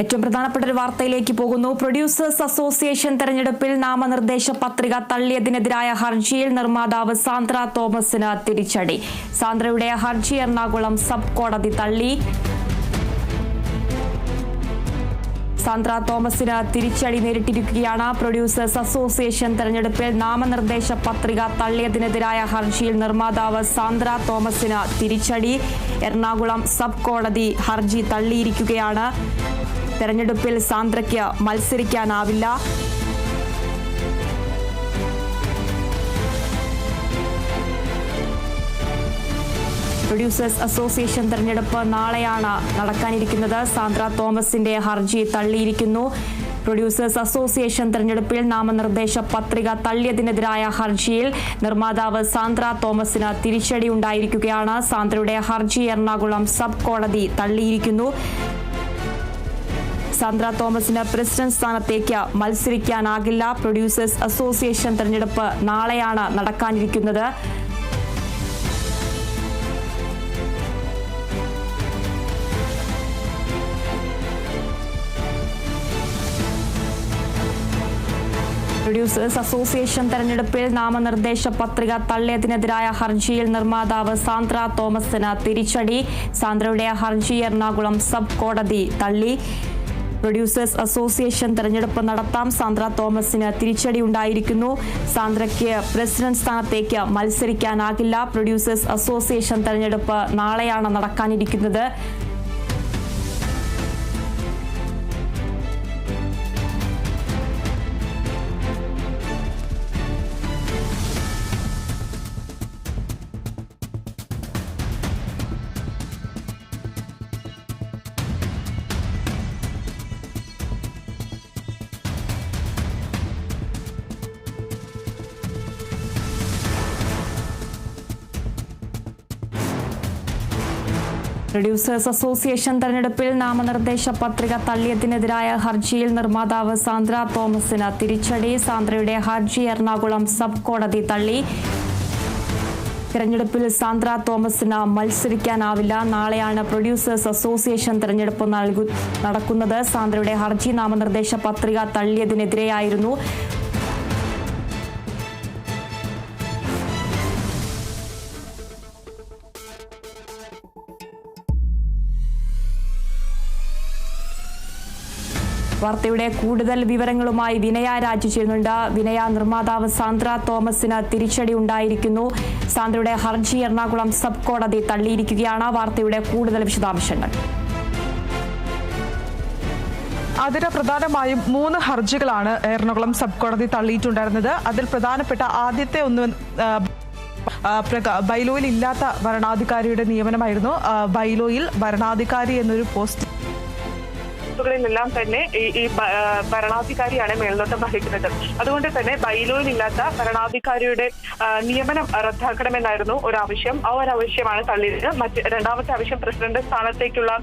ഏറ്റവും പ്രധാനപ്പെട്ട ഒരു വാർത്തയിലേക്ക് പോകുന്നു. പ്രൊഡ്യൂസേഴ്സ് അസോസിയേഷൻ തെരഞ്ഞെടുപ്പിൽ നാമനിർദ്ദേശ പത്രിക തള്ളിയതിനെതിരായ ഹർജിയിൽ നിർമ്മാതാവ് സാന്ദ്ര തോമസിന് തിരിച്ചടി. സാന്ദ്രയുടെ ഹർജി എറണാകുളം സബ് കോടതി തള്ളി. സാന്ദ്ര തോമസിന് തിരിച്ചടി നേരിട്ടിരിക്കുകയാണ്. പ്രൊഡ്യൂസേഴ്സ് അസോസിയേഷൻ തെരഞ്ഞെടുപ്പിൽ നാമനിർദ്ദേശ പത്രിക തള്ളിയതിനെതിരായ ഹർജിയിൽ നിർമ്മാതാവ് സാന്ദ്ര തോമസിന് തിരിച്ചടി. എറണാകുളം സബ് കോടതി ഹർജി തള്ളിയിരിക്കുകയാണ്. തെരഞ്ഞെടുപ്പിൽ സാന്ദ്രയ്ക്ക് മത്സരിക്കാനാവില്ല. പ്രൊഡ്യൂസേഴ്സ് അസോസിയേഷൻ തെരഞ്ഞെടുപ്പ് നാളെയാണ് നടക്കാനിരിക്കുന്നത്. സാന്ദ്ര തോമസിന്റെ ഹർജി തള്ളിയിരിക്കുന്നു. പ്രൊഡ്യൂസേഴ്സ് അസോസിയേഷൻ തെരഞ്ഞെടുപ്പിൽ നാമനിർദ്ദേശ പത്രിക തള്ളിയതിനെതിരായ ഹർജിയിൽ നിർമ്മാതാവ് സാന്ദ്ര തോമസിന് തിരിച്ചടി ഉണ്ടായിരിക്കുകയാണ് സാന്ദ്രയുടെ ഹർജി എറണാകുളം സബ് കോടതി തള്ളിയിരിക്കുന്നു. സാന്ദ്ര തോമസിന് പ്രസിഡന്റ് സ്ഥാനത്തേക്ക് മത്സരിക്കാനാകില്ല. പ്രൊഡ്യൂസേഴ്സ് അസോസിയേഷൻ തെരഞ്ഞെടുപ്പ് നാളെയാണ് നടക്കാനിരിക്കുന്നത്. പ്രൊഡ്യൂസേഴ്സ് അസോസിയേഷൻ തെരഞ്ഞെടുപ്പിൽ നാമനിർദ്ദേശ പത്രിക തള്ളിയതിനെതിരായ ഹർജിയിൽ നിർമ്മാതാവ് സാന്ദ്ര തോമസിന് തിരിച്ചടി. സാന്ദ്രയുടെ ഹർജി എറണാകുളം സബ് കോടതി തള്ളി. പ്രൊഡ്യൂസേഴ്സ് അസോസിയേഷൻ തെരഞ്ഞെടുപ്പ് നടത്താം. സാന്ദ്ര തോമസിന് തിരിച്ചടി ഉണ്ടായിരിക്കുന്നു. സാന്ദ്രയ്ക്ക് പ്രസിഡന്റ് സ്ഥാനത്തേക്ക് മത്സരിക്കാനാകില്ല. പ്രൊഡ്യൂസേഴ്സ് അസോസിയേഷൻ തെരഞ്ഞെടുപ്പ് നാളെയാണ് നടക്കാനിരിക്കുന്നത്. പ്രൊഡ്യൂസേഴ്സ് അസോസിയേഷൻ തെരഞ്ഞെടുപ്പിൽ നാമനിർദ്ദേശ പത്രിക തള്ളിയതിനെതിരായ ഹർജിയിൽ നിർമ്മാതാവ് സാന്ദ്ര തോമസിന് തിരിച്ചടി. സാന്ദ്രയുടെ ഹർജി എറണാകുളം സബ് കോടതി തള്ളി. തെരഞ്ഞെടുപ്പിൽ സാന്ദ്ര തോമസിന് മത്സരിക്കാനാവില്ല. നാളെയാണ് പ്രൊഡ്യൂസേഴ്സ് അസോസിയേഷൻ തെരഞ്ഞെടുപ്പ് നടക്കുന്നത്. സാന്ദ്രയുടെ ഹർജി നാമനിർദ്ദേശ പത്രിക തള്ളിയതിനെതിരെയായിരുന്നു വാർത്തയുടെ കൂടുതൽ വിവരങ്ങളുമായി വിനയ രാജു ചേരുന്നുണ്ട് വിനയ നിർമ്മാതാവ് സാന്ദ്ര തോമസിന് തിരിച്ചടി ഉണ്ടായിരിക്കുന്നു. സാന്ദ്രയുടെ ഹർജി എറണാകുളം സബ് കോടതി തള്ളിയിരിക്കുകയാണ്. വാർത്തയുടെ കൂടുതൽ വിശദാംശങ്ങൾ. അതിന് പ്രധാനമായും മൂന്ന് ഹർജികളാണ് എറണാകുളം സബ് കോടതി തള്ളിയിട്ടുണ്ടായിരുന്നത്. അതിൽ പ്രധാനപ്പെട്ട ആദ്യത്തെ ഒന്ന് ബൈലോയിൽ ഇല്ലാത്ത ഭരണാധികാരിയുടെ നിയമനമായിരുന്നു. ബൈലോയിൽ ഭരണാധികാരി എന്നൊരു പോസ്റ്റ് ിലെല്ലാം തന്നെ ഈ ഭരണാധികാരിയാണ് മേൽനോട്ടം വഹിക്കുന്നത്. അതുകൊണ്ട് തന്നെ ബൈലോയിലില്ലാത്ത ഭരണാധികാരിയുടെ നിയമനം റദ്ദാക്കണമെന്നായിരുന്നു ഒരു ആവശ്യം ആ ഒരു ആവശ്യമാണ് തള്ളിയത്. മറ്റ് രണ്ടാമത്തെ ആവശ്യം പ്രസിഡന്റ് സ്ഥാനത്തേക്കുള്ള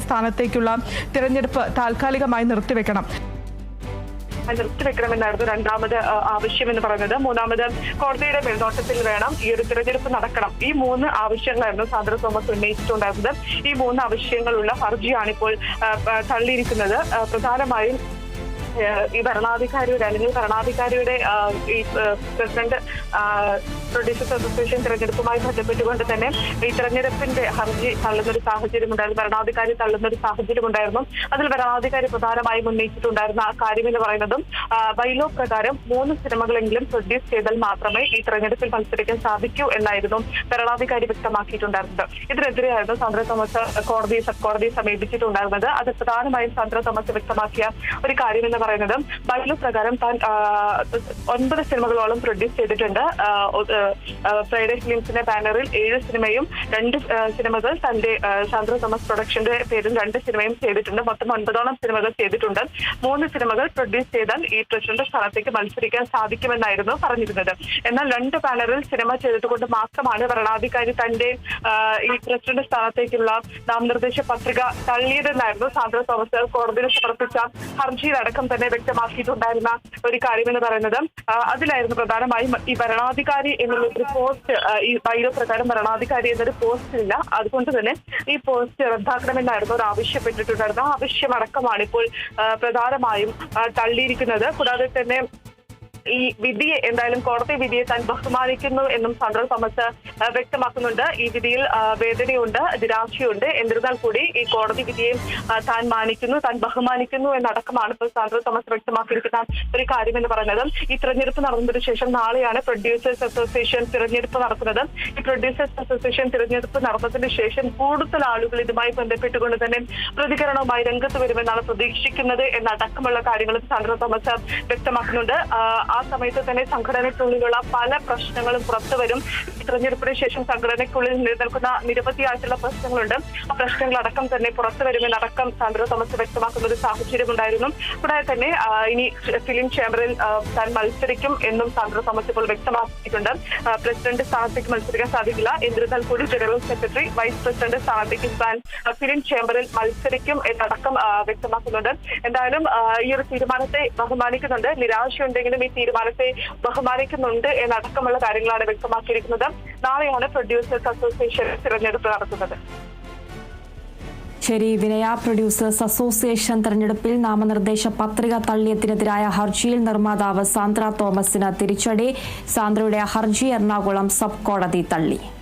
സ്ഥാനത്തേക്കുള്ള തിരഞ്ഞെടുപ്പ് താൽക്കാലികമായി നിർത്തിവെക്കണം. നിർത്തിവെക്കണമെന്നായിരുന്നു രണ്ടാമത് ആവശ്യമെന്ന് പറയുന്നത് മൂന്നാമത് കോടതിയുടെ മേൽനോട്ടത്തിൽ വേണം ഈ ഒരു തിരഞ്ഞെടുപ്പ് നടക്കണം. ഈ മൂന്ന് ആവശ്യങ്ങളായിരുന്നു സാന്ദ്ര തോമസ് ഉന്നയിച്ചിട്ടുണ്ടായിരുന്നത്. ഈ മൂന്ന് ആവശ്യങ്ങളുള്ള ഹർജിയാണ് ഇപ്പോൾ തള്ളിയിരിക്കുന്നത്. പ്രധാനമായും ഈ ഭരണാധികാരിയുടെ അല്ലെങ്കിൽ ഭരണാധികാരിയുടെ ഈ പ്രസിഡന്റ് പ്രൊഡ്യൂസേഴ്സ് അസോസിയേഷൻ തെരഞ്ഞെടുപ്പുമായി ബന്ധപ്പെട്ടുകൊണ്ട് തന്നെ ഈ തെരഞ്ഞെടുപ്പിന്റെ ഹർജി തള്ളുന്ന ഒരു സാഹചര്യം ഉണ്ടായിരുന്നു. ഭരണാധികാരി തള്ളുന്ന ഒരു സാഹചര്യം ഉണ്ടായിരുന്നു. അതിൽ ഭരണാധികാരി പ്രധാനമായും ഉന്നയിച്ചിട്ടുണ്ടായിരുന്ന ആ കാര്യം എന്ന് പറയുന്നതും ബൈലോ പ്രകാരം മൂന്ന് സിനിമകളെങ്കിലും പ്രൊഡ്യൂസ് ചെയ്താൽ മാത്രമേ ഈ തെരഞ്ഞെടുപ്പിൽ മത്സരിക്കാൻ സാധിക്കൂ എന്നായിരുന്നു ഭരണാധികാരി വ്യക്തമാക്കിയിട്ടുണ്ടായിരുന്നത്. ഇതിനെതിരെയായിരുന്നു സാന്ദ്ര തോമസ് കോടതിയെ സബ് കോടതിയെ സമീപിച്ചിട്ടുണ്ടായിരുന്നത്. അത് പ്രധാനമായും സാന്ദ്ര തോമസ് വ്യക്തമാക്കിയ ഒരു കാര്യം പറയുന്നത് ബൈലു പ്രകാരം താൻ ഒൻപത് സിനിമകളോളം പ്രൊഡ്യൂസ് ചെയ്തിട്ടുണ്ട്. ഫ്രൈഡേ ഫിലിംസിന്റെ ബാനറിൽ ഏഴ് സിനിമയും രണ്ട് സിനിമകൾ തന്റെ ആ, സാന്ദ്ര തോമസ് പ്രൊഡക്ഷന്റെ പേരിൽ രണ്ട് സിനിമയും ചെയ്തിട്ടുണ്ട്. മൊത്തം ഒൻപതോളം സിനിമകൾ ചെയ്തിട്ടുണ്ട്. മൂന്ന് സിനിമകൾ പ്രൊഡ്യൂസ് ചെയ്താൽ ഈ പ്രസിഡന്റ് സ്ഥാനത്തേക്ക് മത്സരിക്കാൻ സാധിക്കുമെന്നായിരുന്നു പറഞ്ഞിരുന്നത്. എന്നാൽ രണ്ട് ബാനറിൽ സിനിമ ചെയ്തതുകൊണ്ട് മാത്രമാണ് ഭരണാധികാരി തന്റെ ഈ പ്രസിഡന്റ് സ്ഥാനത്തേക്കുള്ള നാമനിർദ്ദേശ പത്രിക തള്ളിയതെന്നായിരുന്നു സാന്ദ്ര തോമസ് കോടതിയിൽ സമർപ്പിച്ച ഹർജിയിലടക്കം തന്നെ വ്യക്തമാക്കിയിട്ടുണ്ടായിരുന്ന ഒരു കാര്യമെന്ന് പറയുന്നത് അതിലായിരുന്നു പ്രധാനമായും ഈ ഭരണാധികാരി എന്നുള്ള ഒരു പോസ്റ്റ് ഈ ബൈലോ പ്രകാരം ഭരണാധികാരി എന്നൊരു പോസ്റ്റ് ഇല്ല. അതുകൊണ്ട് തന്നെ ഈ പോസ്റ്റ് റദ്ദാക്കണമെന്നായിരുന്നു അവർ ആവശ്യപ്പെട്ടിട്ടുണ്ടായിരുന്ന ആവശ്യമടക്കമാണ് ഇപ്പോൾ പ്രധാനമായും തള്ളിയിരിക്കുന്നത്. കൂടാതെ തന്നെ ഈ വിധിയെ എന്തായാലും കോടതി വിധിയെ താൻ ബഹുമാനിക്കുന്നു എന്നും സാന്ദ്ര തോമസ് വ്യക്തമാക്കുന്നുണ്ട്. ഈ വിധിയിൽ വേദനയുണ്ട് നിരാശയുണ്ട് എന്നിരുന്നാൽ കൂടി ഈ കോടതി വിധിയെ താൻ മാനിക്കുന്നു താൻ ബഹുമാനിക്കുന്നു എന്നടക്കമാണ് ഇപ്പോൾ സാന്ദ്ര തോമസ് വ്യക്തമാക്കിയിരിക്കുന്ന ഒരു കാര്യം എന്ന് പറയുന്നത് ഈ തെരഞ്ഞെടുപ്പ് നടന്നതിന് ശേഷം നാളെയാണ് പ്രൊഡ്യൂസേഴ്സ് അസോസിയേഷൻ തിരഞ്ഞെടുപ്പ് നടക്കുന്നത് ഈ പ്രൊഡ്യൂസേഴ്സ് അസോസിയേഷൻ തിരഞ്ഞെടുപ്പ് നടന്നതിന് ശേഷം കൂടുതൽ ആളുകൾ ഇതുമായി ബന്ധപ്പെട്ടുകൊണ്ട് തന്നെ പ്രതികരണവുമായി രംഗത്ത് വരുമെന്നാണ് പ്രതീക്ഷിക്കുന്നത് എന്നടക്കമുള്ള കാര്യങ്ങളും സാന്ദ്ര തോമസ് വ്യക്തമാക്കുന്നുണ്ട്. ആ സമയത്ത് തന്നെ സംഘടനയ്ക്കുള്ളിലുള്ള പല പ്രശ്നങ്ങളും പുറത്തു വരും. ഈ തെരഞ്ഞെടുപ്പിന് ശേഷം സംഘടനയ്ക്കുള്ളിൽ നിലനിൽക്കുന്ന നിരവധിയായിട്ടുള്ള പ്രശ്നങ്ങളുണ്ട്. ആ പ്രശ്നങ്ങളടക്കം തന്നെ പുറത്തു വരുമെന്നടക്കം സാന്ദ്ര തോമസ് വ്യക്തമാക്കുന്ന ഒരു സാഹചര്യം ഉണ്ടായിരുന്നു കൂടാതെ തന്നെ ഇനി ഫിലിം ചേംബറിൽ താൻ മത്സരിക്കും എന്നും സാന്ദ്ര തോമസ് ഇപ്പോൾ വ്യക്തമാക്കിയിട്ടുണ്ട്. പ്രസിഡന്റ് സ്ഥാനത്തേക്ക് മത്സരിക്കാൻ സാധിക്കില്ല. എന്നിരുന്നാൽ കൂടി ജനറൽ സെക്രട്ടറി വൈസ് പ്രസിഡന്റ് സ്ഥാനത്തേക്ക് താൻ ഫിലിം ചേംബറിൽ മത്സരിക്കും എന്നടക്കം വ്യക്തമാക്കുന്നുണ്ട്. എന്തായാലും ഈ ഒരു തീരുമാനത്തെ ബഹുമാനിക്കുന്നുണ്ട്. നിരാശയുണ്ടെങ്കിലും ഈ തീരുമാനത്തെ ബഹുമാനിക്കുന്നുണ്ട് എന്നടക്കമുള്ള കാര്യങ്ങളാണ് വ്യക്തമാക്കിയിരിക്കുന്നത്. നാളെയാണ് പ്രൊഡ്യൂസേഴ്സ് അസോസിയേഷൻ തിരഞ്ഞെടുപ്പ് നടത്തുന്നത്. ശരി വിനയ പ്രൊഡ്യൂസേഴ്സ് അസോസിയേഷൻ തെരഞ്ഞെടുപ്പിൽ നാമനിർദ്ദേശ പത്രിക തള്ളിയതിനെതിരായ ഹർജിയിൽ നിർമ്മാതാവ് സാന്ദ്ര തോമസിന് തിരിച്ചടി. സാന്ദ്രയുടെ ഹർജി എറണാകുളം സബ് കോടതി തള്ളി.